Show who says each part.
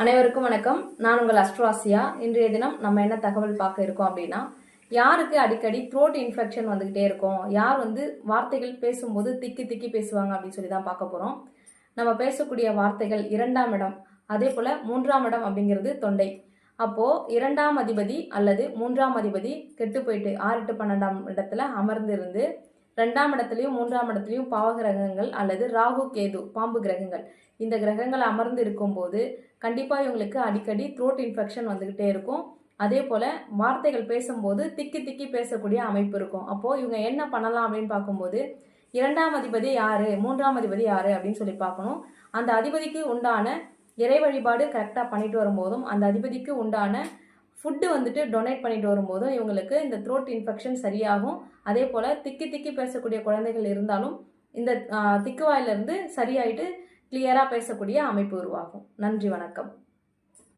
Speaker 1: அனைவருக்கும் வணக்கம். நான் உங்கள் அஸ்ட்ராசியா இன்றைய தினம் நம்ம என்ன தகவல் பார்க்க இருக்கோம் அப்படின்னா யாருக்கு அடிக்கடி த்ரோட் இன்ஃபெக்ஷன் வந்துகிட்டே இருக்கும்? யார் வந்து வார்த்தைகள் பேசும்போது திக்கி திக்கி பேசுவாங்க அப்படின்னு சொல்லி தான் பார்க்க போகிறோம் நம்ம பேசக்கூடிய வார்த்தைகள் இரண்டாம் இடம் அதே போல் மூன்றாம் இடம் அப்படிங்கிறது தொண்டை. அப்போது இரண்டாம் அதிபதி அல்லது மூன்றாம் அதிபதி கெட்டு போயிட்டு ஆறு எட்டு பன்னெண்டாம் இடத்துல அமர்ந்து இருந்து ரெண்டாம் இடத்துலையும் மூன்றாம் இடத்துலையும் பாவ கிரகங்கள் அல்லது ராகு கேது பாம்பு கிரகங்கள். இந்த கிரகங்கள் அமர்ந்து இருக்கும்போது கண்டிப்பாக இவங்களுக்கு அடிக்கடி த்ரோட் இன்ஃபெக்ஷன் வந்துக்கிட்டே இருக்கும். அதே போல் வார்த்தைகள் பேசும்போது திக்கி திக்கி பேசக்கூடிய அமைப்பு இருக்கும். அப்போது இவங்க என்ன பண்ணலாம் அப்படின்னு பார்க்கும்போது இரண்டாம் அதிபதி யாரு மூன்றாம் அதிபதி யாரு அப்படின்னு சொல்லி பார்க்கணும். அந்த அதிபதிக்கு உண்டான இறை வழிபாடு கரெக்டாக பண்ணிட்டு வரும்போதும் அந்த அதிபதிக்கு உண்டான ஃபுட்டு வந்துட்டு டொனேட் பண்ணிட்டு வரும்போதும் இவங்களுக்கு இந்த த்ரோட் இன்ஃபெக்ஷன் சரியாகும். அதே போல் திக்கி திக்கி பேசக்கூடிய குழந்தைகள் இருந்தாலும் இந்த ஆஹ், திக்கு வாயிலிருந்து சரியாயிட்டு கிளியராக பேசக்கூடிய அமைப்பு உருவாகும். நன்றி வணக்கம்.